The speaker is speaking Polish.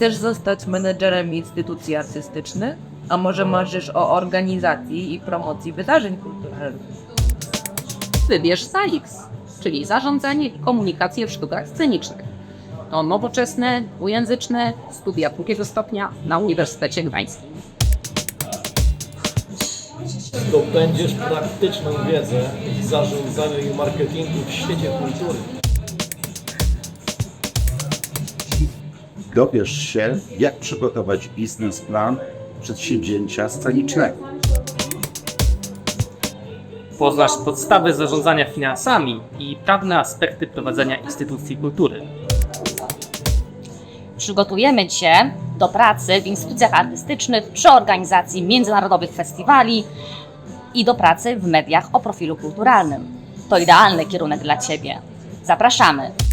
Chcesz zostać menedżerem instytucji artystycznych? A może marzysz o organizacji i promocji wydarzeń kulturalnych? Wybierz SAIX, czyli Zarządzanie i Komunikację w Sztukach Scenicznych. To nowoczesne, dwujęzyczne studia drugiego stopnia na Uniwersytecie Gdańskim. Zdobędziesz praktyczną wiedzę w zarządzaniu i marketingu w świecie kultury. Dowiesz się, jak przygotować biznesplan przedsięwzięcia scenicznego. Poznasz podstawy zarządzania finansami i prawne aspekty prowadzenia instytucji kultury. Przygotujemy Cię do pracy w instytucjach artystycznych przy organizacji międzynarodowych festiwali i do pracy w mediach o profilu kulturalnym. To idealny kierunek dla Ciebie. Zapraszamy!